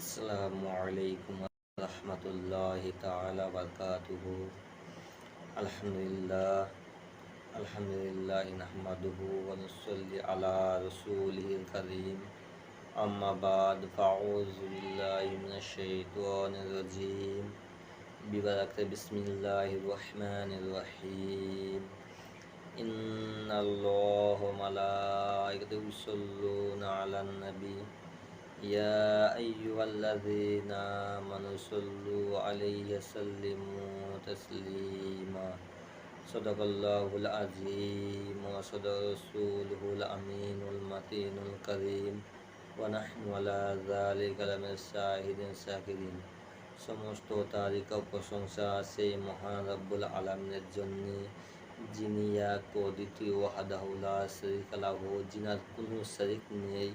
আসসালামু আলাইকুম রহমতুল্লাহ তাআলা বারকাতুহু। আলহামদুলিল্লাহ আলহামদুলিল্লাহ নাহমাদুহু ওয়া নুসাল্লি আলা রাসূলিহিল কারীম আম্মা বাদ, ফাউযু বিল্লাহি মিনাশ শাইতানির রাজীম। বিবারাকাতি বিসমিল্লাহির রহমানির রহিম। ইন্নাল্লাহা মালাইকাতাহু ইউসাল্লুনা আলান নবী يا أيها الذين آمنوا صلوا عليه وسلموا تسليما صدق الله العظيم وصدق رسوله الأمين المتين الكريم ونحن على ذلك لمن الشاهدين الشاكرين সমস্ত তারিখ ও প্রশংসা সেই মহান রব্বুল আলমের জন্য যিনি এক ও দ্বিতীয় ওয়াহাদাহুল্লাহ শরিক আলাহু যিনার কোনো শরিক নেই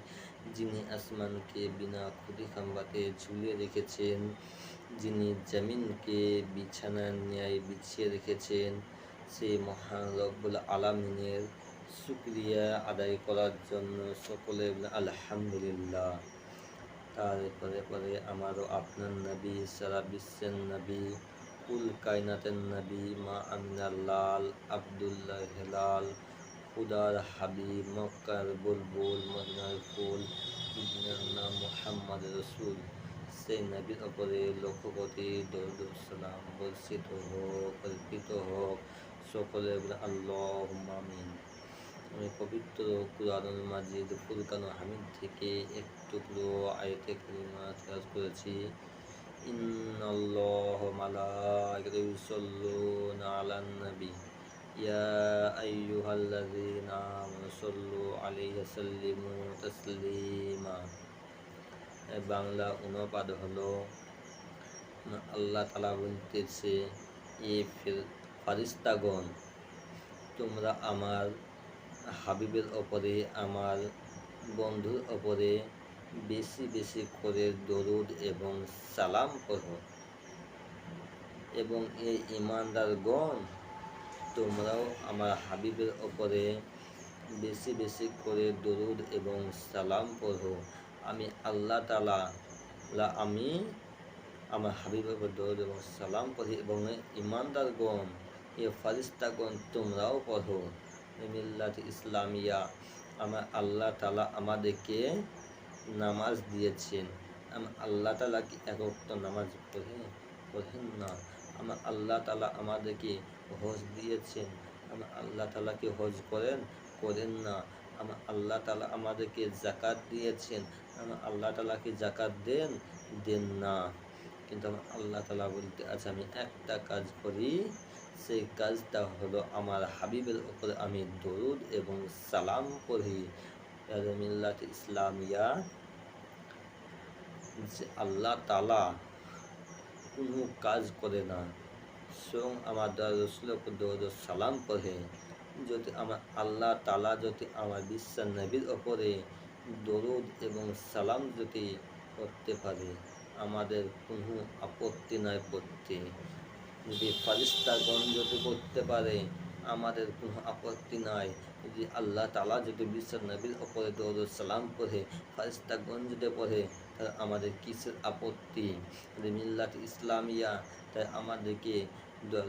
যিনি আসমানকে বিনা খুদি খাম্বাতে ঝুলিয়ে রেখেছেন, যিনি জমিনকে বিছানার ন্যায় বিছিয়ে রেখেছেন, সেই মহান রব্বুল আলমিনের শুক্রিয়া আদায় করার জন্য সকলে আলহামদুলিল্লাহ। তারপরে পরে আমারও আপনার নবী, সারা বিশ্বের নবী, কুল কায়নাতের নবী মা আমিনার লাল, আবদুল্লাহ হেলাল খুদার হাবিব মক্কার বুলবুল মদিনার ফুল নাম মোহাম্মদ রসুল। সেই নবীর ওপরে লক্ষ্যপতি দরুদুসালাম বর্ষিত হোক, কল্পিত হোক, সকলে আল্লাহ মামিন আমি পবিত্র কুরআনুল মাজিদ ফুরকান হামিদ থেকে এক টুকরো আয়তে কারিমা তেলাওয়াত করেছি। ইন্নাল্লাহ মালাইকাতাহু ইউসাল্লুনা আলান নবী। আমানু সাল্লু আলাইহি ওয়া সাল্লিমু তাসলিমা এর বাংলা অনুবাদ হলো, আল্লাহ তাআলা বলতেছে এ ফারিস্তাগণ তোমরা আমার হাবিবের ওপরে, আমার বন্ধুর ওপরে বেশি বেশি করে দরুদ এবং সালাম করো। এবং এই ইমানদারগণ তোমরাও আমার হাবিবের ওপরে বেশি বেশি করে দরুদ এবং সালাম পড়ো। আমি আল্লাহ তালা আমি আমার হাবিবের ওপর দরুদ এবং সালাম পড়ি এবং ইমানদারগণ এ ফারিস্তাগণ তোমরাও পড়ো। মিল্লাত ইসলামিয়া, আমার আল্লাহ তালা আমাদেরকে নামাজ দিয়েছেন। আমার আল্লাহ তালা কি একত্র নামাজ পড়ে, পড়েন না। আমার আল্লাহ তালা আমাদেরকে হজ দিয়েছেন। আমার আল্লাহ তালা কি হজ করেন? করেন না। আমার আল্লাহ তালা আমাদেরকে জাকাত দিয়েছেন। আমার আল্লাহ তালা কি জাকাত দেন? দেন না। কিন্তু আমার আল্লাহ তালা বলতে আছে, আমি একটা কাজ করি। সেই কাজটা হলো আমার হাবিবের ওপরে আমি দরুদ এবং সালাম পড়ি। মিল্লাত ইসলামিয়া, যে আল্লাহ তালা কোনো কাজ করে না। স্বয়ং আমার রসুলকে দরুদ সালাম পড়ে। যদি আমার আল্লাহ তালা যদি আমার বিশ্বাস নবীর ওপরে দরুদ এবং সালাম যদি করতে পারে, আমাদের কোনো আপত্তি নয় পড়তে। যদি ফারিস্তাগণ যদি করতে পারে, আমাদের কোনো আপত্তি নাই। যদি আল্লাহ তালা যদি বিশ্ব নবীর ওপরে দৌদ সালাম পড়ে ফারিস্তাগণ যদি পড়ে, তাহলে আমাদের কিসের আপত্তি? মিল্লাত ইসলামিয়া তাই আমাদেরকে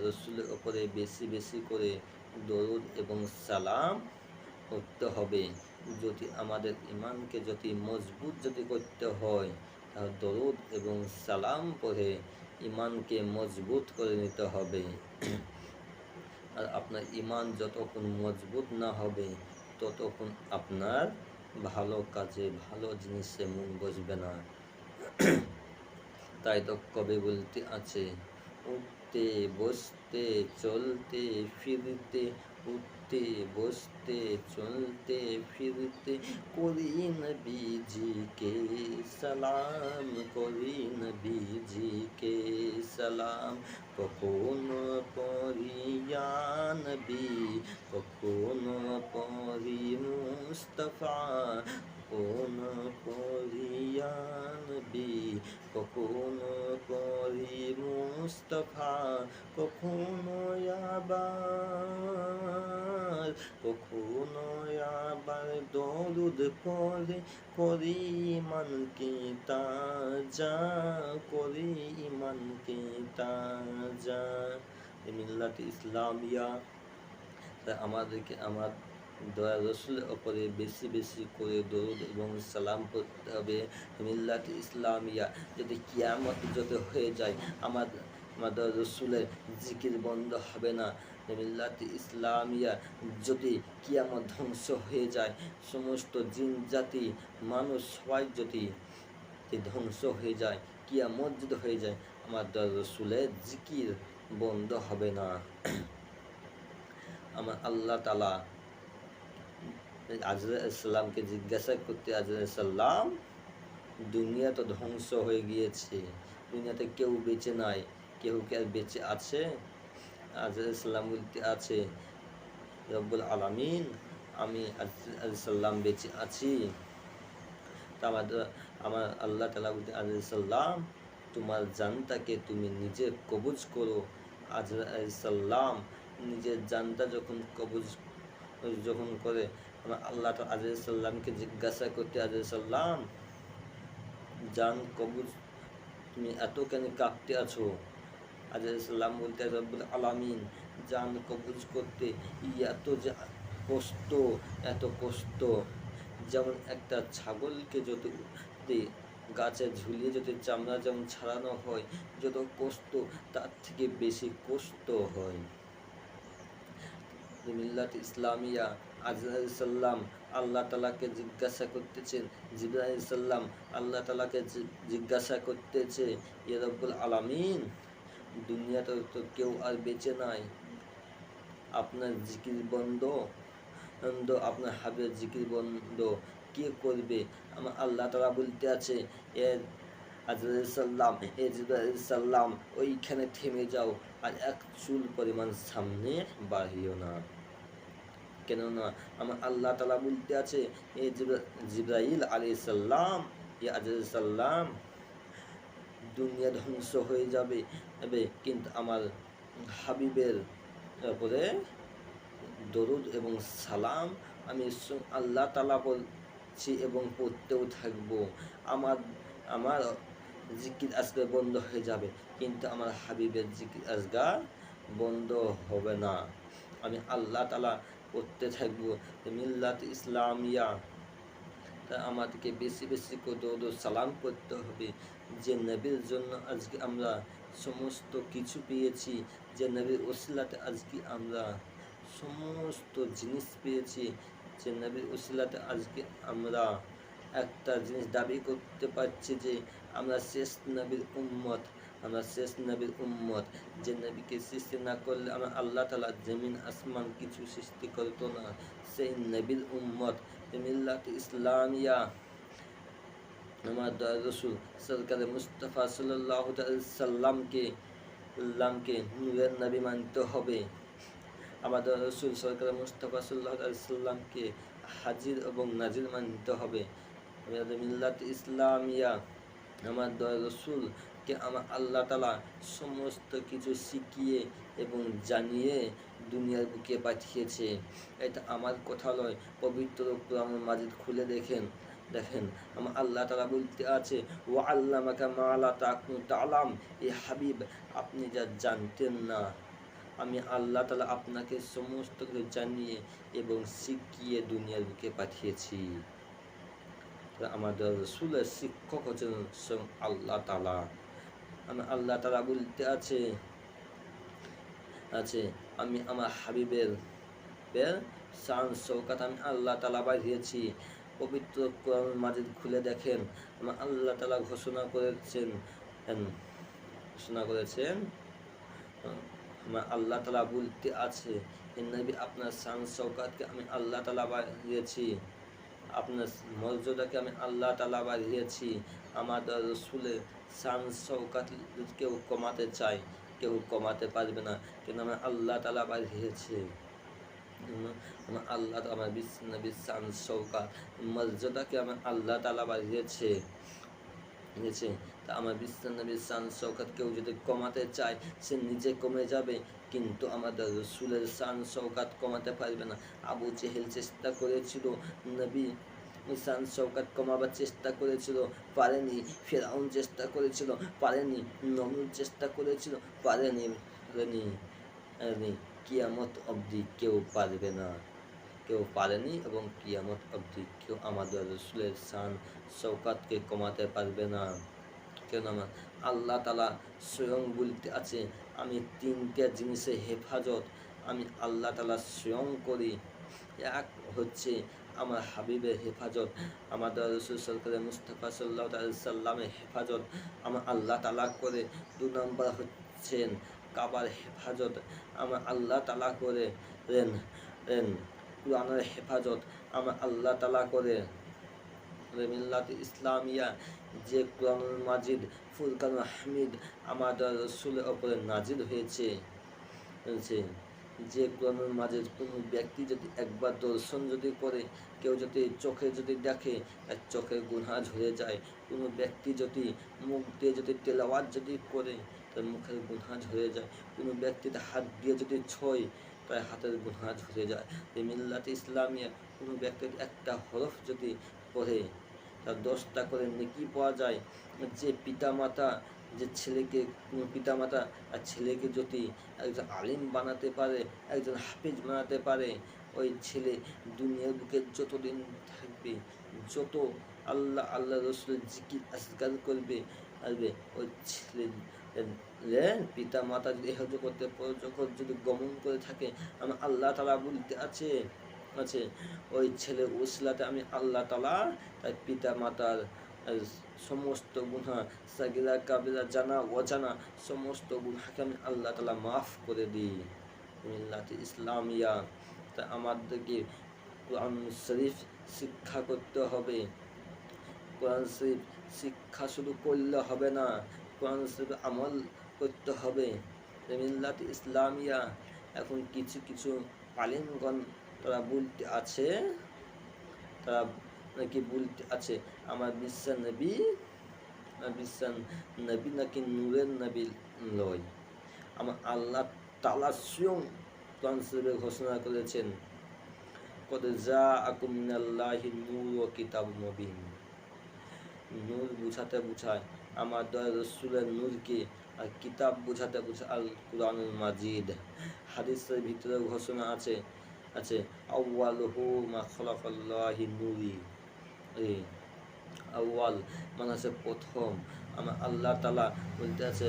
রসুলের ওপরে বেশি বেশি করে দরুদ এবং সালাম করতে হবে। যদি আমাদের ইমানকে যদি মজবুত যদি করতে হয়, তাহলে দরুদ এবং সালাম পড়ে ইমানকে মজবুত করে নিতে হবে। আর আপনার ইমান যতক্ষণ মজবুত না হবে, ততক্ষণ আপনার ভালো কাজে, ভালো জিনিসে মন বসবে না। তাই তো কবে বলতে আছে উঠতে, বসতে, চলতে, ফিরতে, উঠতে, বসতে, চলতে, ফিরতে করি নবীজিকে সালাম করি নবীজিকে সালাম কখনো পরিয়া নবী কখনো পরি মুস্তফা, কখনো পরিয়া নবী কখনো পরি মুস্তফা, কখনো আবার কখনো আবার দরুদ পরে করি ইমানকে তাজা, করি ইমানকে তাজা। মিল্লাত ইসলামিয়া আমাদেরকে আমার দয়া রসুলের ওপরে বেশি বেশি করে দরুদ এবং সালাম করতে হবে মিল্লাত ইসলামিয়া। যদি কিয়ামত যদি হয়ে যায়, আমার আমাদের রসুলের জিকির বন্ধ হবে না। মিল্লাত ইসলামিয়া যদি কিয়ামত ধ্বংস হয়ে যায়, সমস্ত জিন জাতি, মানুষ সবাই যদি যদি ধ্বংস হয়ে যায়, কিয়ামত যদি হয়ে যায় আমাদের রসুলের জিকির বন্ধ হবে না। আমার আল্লাহ তালা আজরাইসাল্লামকে জিজ্ঞাসা করতে আজরাইসাল্লাম দুনিয়া তো ধ্বংস হয়ে গিয়েছে, দুনিয়াতে কেউ বেঁচে নাই, কেউ কে আর বেঁচে আছে? আজরাইসাল্লাম বলতে আছে, রব্বুল আলামিন, আমি আজসাল্লাম বেঁচে আছি। তা আমাদের, আমার আল্লাহ তালা বলতে আজরাইসাল্লাম তোমার জানটাকে তুমি নিজে কবজ করো। আজরাইসাল্লাম নিজের জানটা যখন কবজ, যখন করে আমার আল্লাহ আজসাল্লামকে জিজ্ঞাসা করতে আজসাল্লাম জান কবুজ তুমি এত কেন কাঁপতে আছো? আজসাল্লাম বলতে, রব্বুল আলামিন, জান কবুজ করতে এত যে কষ্ট, এত কষ্ট। যেমন একটা ছাগলকে যদি গাছে ঝুলিয়ে যদি চামড়া যেমন ছাড়ানো হয়, যত কষ্ট, তার থেকে বেশি কষ্ট হয়। মিল্লাত ইসলামিয়া আজরাইসাল্লাম আল্লাহ তালাকে জিজ্ঞাসা করতেছেন জিব্রাহিসাল্লাম আল্লাহ তালাকে জিজ্ঞাসা করতেছে ইয়ারব্বুল আলামিন, দুনিয়াতে তো কেউ আর বেঁচে নাই। আপনার জিকির বন্ধ আপনার হাবের জিকির বন্ধ। কে করবে? আমার আল্লাহ তালা বলতে আছে, এ আজরাইসাল্লাম এ জিব্রাহিসাল্লাম ওইখানে থেমে যাও, আর এক চুল পরিমাণ সামনে বাড়িও না। কেননা আমার আল্লাহ তালা বলতে আছে এ জিব্রাইল আলি সাল্লাম এ সাল্লাম দুনিয়া ধ্বংস হয়ে যাবে। এবে কিন্তু আমার হাবিবের উপরে দরুদ এবং সালাম আমি আল্লাহ তালা বলছি এবং পড়তেও থাকব। আমার আমার জিকির আজকে বন্ধ হয়ে যাবে, কিন্তু আমার হাবিবের জিকির আজগার বন্ধ হবে না। আমি আল্লাহ তালা করতে থাকব। মিল্লাত ইসলামিয়া, তা আমাদেরকে বেশি বেশি করে সালাম করতে হবে। যে নবীর জন্য আজকে আমরা সমস্ত কিছু পেয়েছি, যে নবীর ওসিলাতে আজকে আমরা সমস্ত জিনিস পেয়েছি, যে নবীর ওসিলাতে আজকে আমরা একটা জিনিস দাবি করতে পারছি যে আমরা শেষ নবীর উম্মত আমরা শেষ নবীর উম্মত। যে নবীকে সৃষ্টি না করলে আমরা আল্লাহ তালা জমিন, আসমান কিছু সৃষ্টি করতো না। সেই নবীর উম্মত মিল্লাত ইসলামিয়া, আমার দয়া রসুল সরকার মুস্তফা সাল্লাহ সাল্লামকে সাল্লামকে নূরের নবী মানতে হবে। আমাদের রসুল সরকার মুস্তফা সাল্লাহ সাল্লামকে হাজির এবং নাজির মানতে হবে। মিল্লাত ইসলামিয়া, আমার দয়া রসুল কে আমার আল্লাহ তালা সমস্ত কিছু শিখিয়ে এবং জানিয়ে দুনিয়ার বুকে পাঠিয়েছে। এটা আমার কথা নয়, পবিত্র কোরআন মাজিদ খুলে দেখেন। দেখেন, আমার আল্লাহ তালা বলতে আছে ও আল্লাহ মাকা মালা তালাম এ হাবিব, আপনি যা জানতেন না। আমি আল্লাহ তালা আপনাকে সমস্ত কিছু জানিয়ে এবং শিখিয়ে দুনিয়ার বুকে পাঠিয়েছি। আমাদের রসুলের শিক্ষক হচ্ছেন আল্লাহ তালা আল্লাহ তালা বলতে আছে আছে, আমি আমার হাবিবের বের শান চৌকাত আমি আল্লাহ তালা বাড়িয়েছি পবিত্র কোরআন মাজিদ খুলে দেখেন, আমার আল্লাহ তালা ঘোষণা করেছেন ঘোষণা করেছেন, আমার আল্লাহ তালা বলতে আছে নবী আপনার শান চৌকাতকে আমি আল্লাহ তালা বাড়িয়েছি আপনার মর্যাদাকে আমি আল্লাহ তালা বাড়িয়েছি আমাদের রসুলে সান শৌকাত কেউ কমাতে চাই কেউ কমাতে পারবে না। কিন্তু আমি আল্লাহ তালা বাড়িয়েছে। আমার আল্লাহ আমার বিশ্ব শৌকাত মর্যাদাকে আমার আল্লাহ তালা বাড়িয়েছে। বুঝেছে তা আমার বিশ্বনবী শান শৌকাত কেউ যদি কমাতে চায়, সে নিজে কমে যাবে, কিন্তু আমাদের রসুলের শান শৌকাত কমাতে পারবে না। আবু চেহেল চেষ্টা করেছিল, নবী শান শৌকাত কমাবার চেষ্টা করেছিল, পারেনি। ফেরাউন চেষ্টা করেছিল, পারেনি। নমরুদ চেষ্টা করেছিল পারেনি। পারেনি। কিয়ামত অবধি কেউ পারবে না। কেউ পারেনি এবং কিয়ামত অবধি কেউ আমাদের রসুলের শান শৌকাতকে কমাতে পারবে না। কেন আমার আল্লাহ তালা স্বয়ং বলতে আছে। আমি তিনটে জিনিসের হেফাজত। আমি আল্লাহ তালা স্বয়ং করি। এক হচ্ছে আমার হাবিবের হেফাজত। আমাদের রসুল সরকারের মুস্তফা সাল্লাহ সাল্লামের হেফাজত আমার আল্লাহ তালা করে। দু নম্বর হচ্ছেন কাবার হেফাজত। আমার আল্লাহ তালা করে রেন রেন। কোরআনের হেফাজত আমার আল্লাহ তালা করে। মিল্লাত ইসলামিয়া, যে কোরআন মাজিদ, ফুরকান হামিদ আমাদের রসুলের ওপরে নাজিল হয়েছে। যে কোরআন মাজিদ, কোনো ব্যক্তি যদি একবার দর্শন যদি করে, কেউ যদি চোখে যদি দেখে এক চোখের গুনহা ঝরে যায়। কোনো ব্যক্তি যদি মুখ দিয়ে যদি তেলাওয়াত যদি করে, তার মুখের গুনহা ঝরে যায়। কোনো ব্যক্তিতে হাত দিয়ে যদি ছয় তার হাতের গুনহা ঝরে যায়। এই মিল্লাত ইসলামিয়া কোনো ব্যক্তির একটা হরফ যদি পড়ে, তার দশটা করে নেকি পাওয়া যায়। যে পিতামাতা, যে ছেলেকে পিতামাতা আর ছেলেকে যদি একজন আলিম বানাতে পারে, একজন হাফিজ বানাতে পারে, ওই ছেলে দুনিয়ার বুকে যতদিন থাকবে, যত আল্লাহ আল্লাহ রসুল জিকির আসগার করবে, আসবে, ওই ছেলে পিতা মাতা যদি করতে যখন যদি গমন করে থাকে, আমি আল্লাহ তালা বলতে আছে আছে, ওই ছেলে উসলাতে আমি আল্লাহ তালা তার পিতা মাতার সমস্ত গুণা সাগিরা, কাবিরা, জানা, অজানা, সমস্ত গুণাকে আমি আল্লাহ তালা মাফ করে দিই। মিল্লাত ইসলামিয়া, তা আমাদেরকে কোরআন শরীফ শিক্ষা করতে হবে। কোরআন শরীফ শিক্ষা শুধু করলে হবে না, কোরআন শরীফ আমল করতে হবে। মিল্লাত ইসলামিয়া এখন কিছু কিছু আলিমগণ তারা বলতে আছে, তারা নাকি বলতে আছে, আমার বিশ্বাস নবী বিশ্বাস নবী নাকি নূরের নবী লয় আমার আল্লাহ তালা স্বয়ং ঘোষণা করেছেন, কদ যা আকুমিনাল্লাহি নূর ও কিতাব মবিন। নূর বুঝাতে বুঝায়, আমার দয়া রসুলের নূরকে কিতাব বুঝাতে বুঝায় আল কুরআনুল মাজিদ। হাদিসের ভিতরে ঘোষণা আছে আছে আউয়ালহু মা খলাকাল্লাহি নুরি। আউয়াল মানে আছে প্রথম। আমার আল্লাহ তালা বলতে আছে,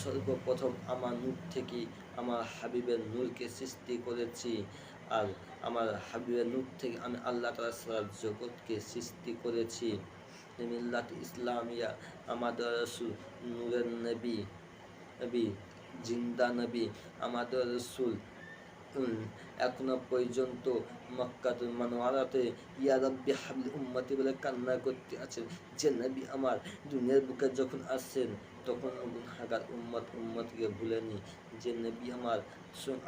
সর্বপ্রথম আমার নূর থেকে আমার হাবিবের নূরকে সৃষ্টি করেছি। আর আমার হাবিবের নূর থেকে আমি আল্লাহ তালা সারা জগৎকে সৃষ্টি করেছি। মিল্লাত ইসলামিয়া, আমাদের নূরের নবী। নবী, জিন্দা নবী, আমাদের রসুল। এখনও পর্যন্ত মক্কাতুল মানোয়ারাতে ইয়া রব্বি হাবলি উম্মতি বলে কান্না করতে আছেন। যে নবী আমার দুনিয়ার বুকে যখন আসছেন, তখন গুনহাগার উম্মত উম্মতকে ভুলেনি যে নবী আমার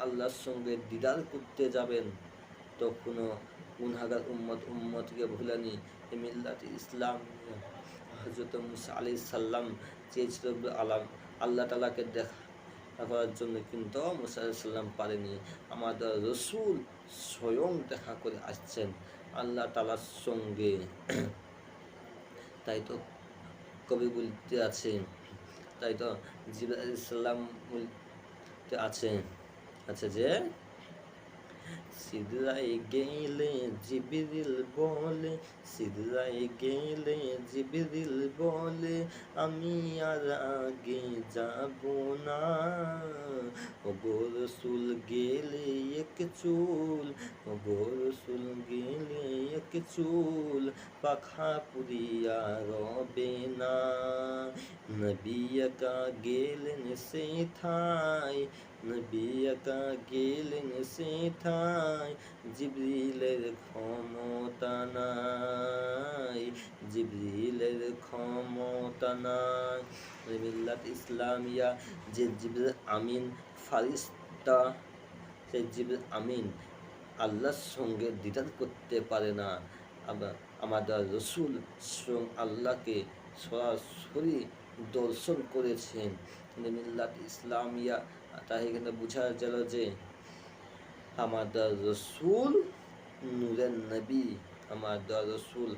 আল্লাহর সঙ্গে দিদার করতে যাবেন, তখনও গুনহাগার উম্মত উম্মতকে ভুলেনি মিল্লাত ইসলাম হজরত মুসা আলি সাল্লাম চেয়েছিল আলাম আল্লাহ তালাকে দেখা করার জন্য কিন্তু মুসাল্লাম পারেনি আমাদের রসুল স্বয়ং দেখা করে আসছেন আল্লাহ তালার সঙ্গে। তাই তো কবি বলতে আছে, তাই তো জিবাহ বলতে আছে আচ্ছা যে সিদরাই গেলে জিবিরিল বলে সিদরাই গেলে জিবিরিল বলে আমি আর আগে যাব না। গোর সুল গেলে এক চুল গোর সুল গেলে এক চুল, পাখা পুরিয়া রবে না। নবিয়া গেলেন সে থাই নবিয়াকা গেলেন সেথায়, জিবরিলের ক্ষমতা নাই, জিবরিলের ক্ষমতা নাই। মিল্লাত ইসলামিয়া যে জিবরিল আমিন ফারিস্তা, সে আমিন, আল্লাহর সঙ্গে দিদার করতে পারে না। আমাদের রসুল স্বয়ং আল্লাহকে সরাসরি দর্শন করেছেন। মিল্লাত ইসলামিয়া, তাই এখানে বোঝা গেল যে আমাদের রসুল নূরের নবী, আমাদের রসুল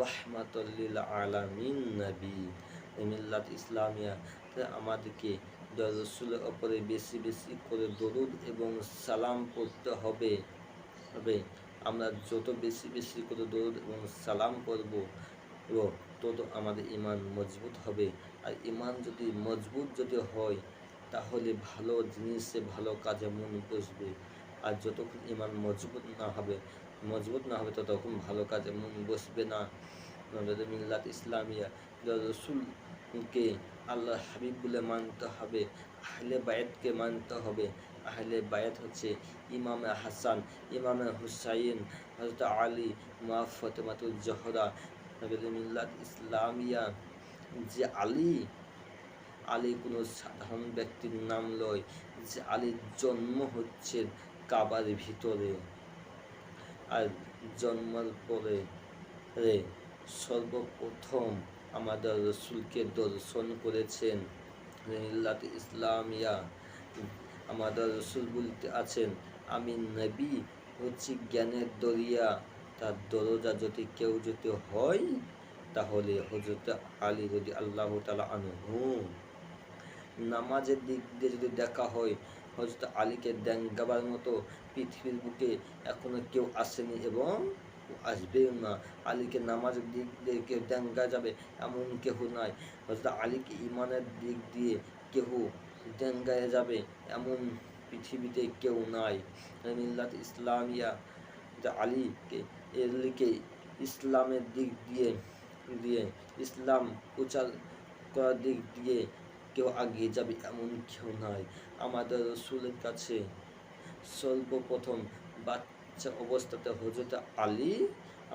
রহমাতুল্লিল আলামিন নবী। মিল্লাত ইসলামিয়া আমাদেরকে রসুলের ওপরে বেশি বেশি করে দরুদ এবং সালাম পড়তে হবে। হবে আমরা যত বেশি বেশি করে দরুদ এবং সালাম করব তত আমাদের ইমান মজবুত হবে। আর ইমান যদি মজবুত যদি হয়, তাহলে ভালো জিনিসে ভালো কাজে মন বসবে। আর যতক্ষণ ইমান মজবুত না হবে, মজবুত না হবে, ততক্ষণ ভালো কাজে মন বসবে না। মিল্লাত ইসলামিয়া রসুলকে আল্লাহ হাবিব বলে মানতে হবে, আহলে বায়েতকে মানতে হবে। আহলে বায়াত হচ্ছে ইমামে হাসান, ইমামে হুসাইন হজরত আলী, মা ফতেমাতুল জহরা মিল্লাত ইসলামিয়া। যে আলী আলী কোনো সাধারণ ব্যক্তির নাম লয়, যে আলীর জন্ম হচ্ছে কাবার ভিতরে আর জন্মের পরে সর্বপ্রথম আমাদের রসুলকে দর্শন করেছেন। মিল্লাত ইসলামিয়া, আমাদের রসুল বলতে আছেন, আমি নবী হচ্ছি জ্ঞানের দরিয়া। তার দরজা যদি কেউ যদি হয়, তাহলে হজরত আলী যদি আল্লাহ তালা আনহু। নামাজের দিক দিয়ে যদি দেখা হয় হজরত আলীকে দেঙ্গাবার মতো পৃথিবীর বুকে এখনও কেউ আসেনি এবং আসবেও না। আলীকে নামাজের দিক দিয়ে কেউ দেঙ্গা যাবে, এমন কেহ নাই। হজরত আলীকে ইমানের দিক দিয়ে কেহ দেঙ্গায় যাবে, এমন পৃথিবীতে কেউ নাই। মিল্লাত ইসলামিয়া, যে আলীকে এলিকে ইসলামের দিক দিয়ে দিয়ে, ইসলাম প্রচার করার দিক দিয়ে কেউ আগিয়ে যাবে, এমন কেউ নাই। আমাদের রসুলের কাছে সর্বপ্রথম বাচ্চা অবস্থাতে হজরত আলী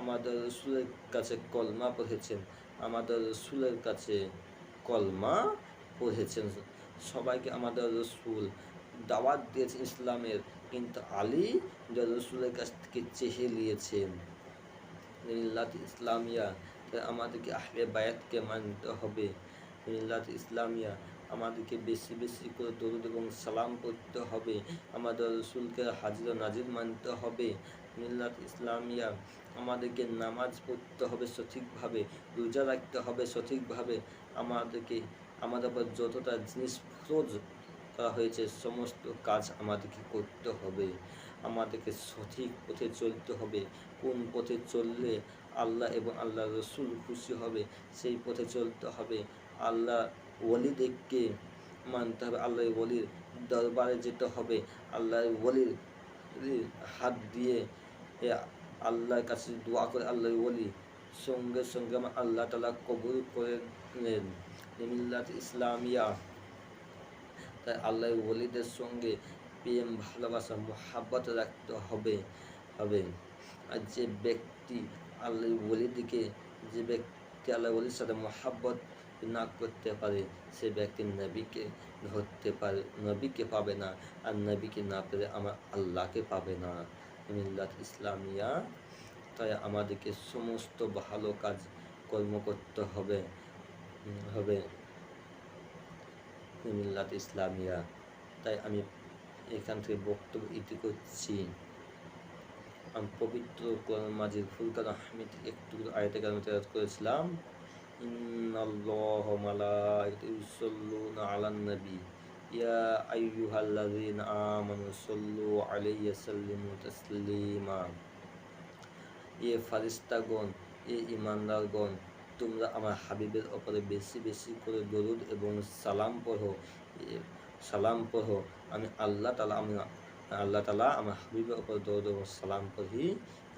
আমাদের রসুলের কাছে কলমা পড়েছেন। আমাদের রসুলের কাছে কলমা পড়েছেন। সবাইকে আমাদের রসুল দাওয়াত দিয়েছেন ইসলামের, কিন্তু আলী রসুলের কাছ থেকে চেহে নিয়েছেন। ইসলামিয়া আমাদেরকে আহলে বায়াতকে মানতে হবে। ইসলামিয়া আমাদেরকে বেশি বেশি করে দরুদ এবং সালাম করতে হবে। আমাদের রসুলকে হাজির নাজির মানতে হবে। মিল্লাত ইসলামিয়া, আমাদেরকে নামাজ পড়তে হবে সঠিকভাবে, রোজা রাখতে হবে সঠিকভাবে। আমাদেরকে, আমাদের উপর যতটা জিনিস ফরজ করা হয়েছে, সমস্ত কাজ আমাদেরকে করতে হবে। আমাদেরকে সঠিক পথে চলতে হবে। কোন পথে চললে আল্লাহ এবং আল্লাহ রসুল খুশি হবে, সেই পথে চলতে হবে। আল্লাহ ওলিদেরকে মানতে হবে আল্লাহ ওলির দরবারে যেতে হবে। আল্লাহ ওলির হাত দিয়ে আল্লাহর কাছে দোয়া করে আল্লাহ ওলি সঙ্গে সঙ্গে আমার আল্লাহ তালা কবুল করে নেন। মিল্লাত ইসলামিয়া। তাই আল্লাহ ওলিদের সঙ্গে প্রেম, ভালোবাসা, মোহাব্বত রাখতে হবে হবে। আর যে ব্যক্তি আল্লাহ ওলিদিকে যে ব্যক্তি আল্লাহ ওলির সাথে মোহাব্বত না করতে পারে, সে ব্যক্তি নবীকে ধরতে পারে, নবীকে পাবে না আর নবীকে না পেলে আমার আল্লাহকে পাবে না। মিল্লাত ইসলামিয়া, তাই আমাদেরকে সমস্ত ভালো কাজ কর্ম করতে হবে হবে। মিল্লাত ইসলামিয়া, তাই আমি এখান থেকে বক্তব্য ইতি করছি। আমি পবিত্র মাঝির ফুলকার আহমেদ একটু আয়তে কারণে করেছিলাম। إن الله وملائكته يصلون على النبي يا أيها الذين آمنوا صلوا عليه وسلموا تسليما এ ফারিস্তাগণ এ ইমানদারগণ তোমরা আমার হাবিবের ওপরে বেশি বেশি করে দরুদ এবং সালাম পড়ো সালাম পড়ো আমি আল্লাহ তালা আমি আল্লাহ তালা আমার হাবিবের ওপর দরুদ এবং সালাম পড়ি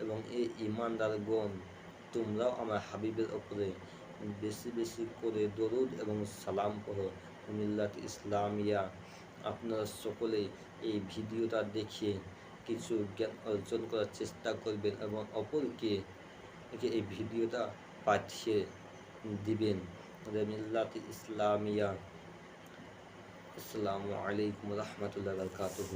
এবং এই ইমানদারগণ তোমরাও আমার হাবিবের ওপরে বেশি বেশি করে দরুদ এবং সালাম পড়ো। মিল্লাত ইসলামিয়া, আপনারা সকলেই এই ভিডিওটা দেখে কিছু জ্ঞান অর্জন করার চেষ্টা করবেন এবং অপরকে এই ভিডিওটা পাঠিয়ে দিবেন। মিল্লাত ইসলামিয়া, আসসালামু আলাইকুম রহমতুল্লাহ বরকাতুহ।